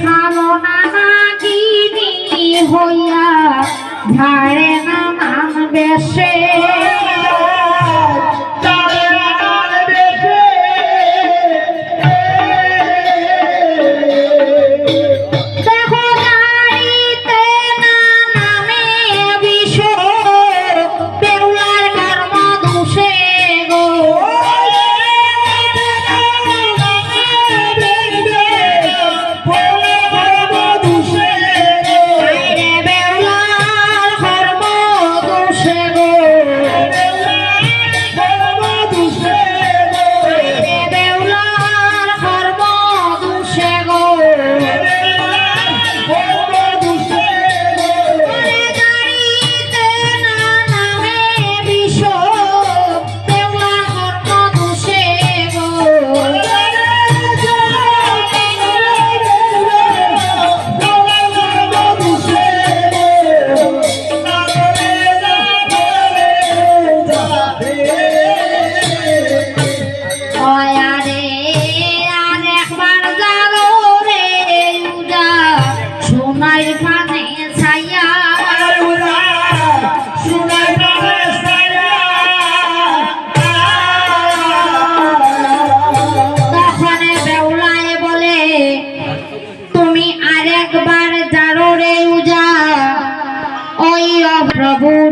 খালো নানা দিদি হইয়া ঝাড়ে নানান বেশে।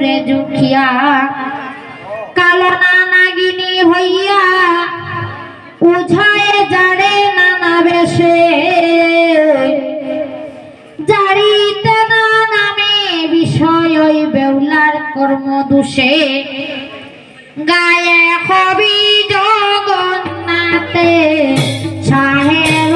সুরে জুখিয়া, কালো নানাগিনী হইয়া উঝায় জারে নানা বেশে। জারিতে না নামে বিষয় ওই বেউলার কর্ম দোষে গায়ে হবি জগন্নাথে, সাহেব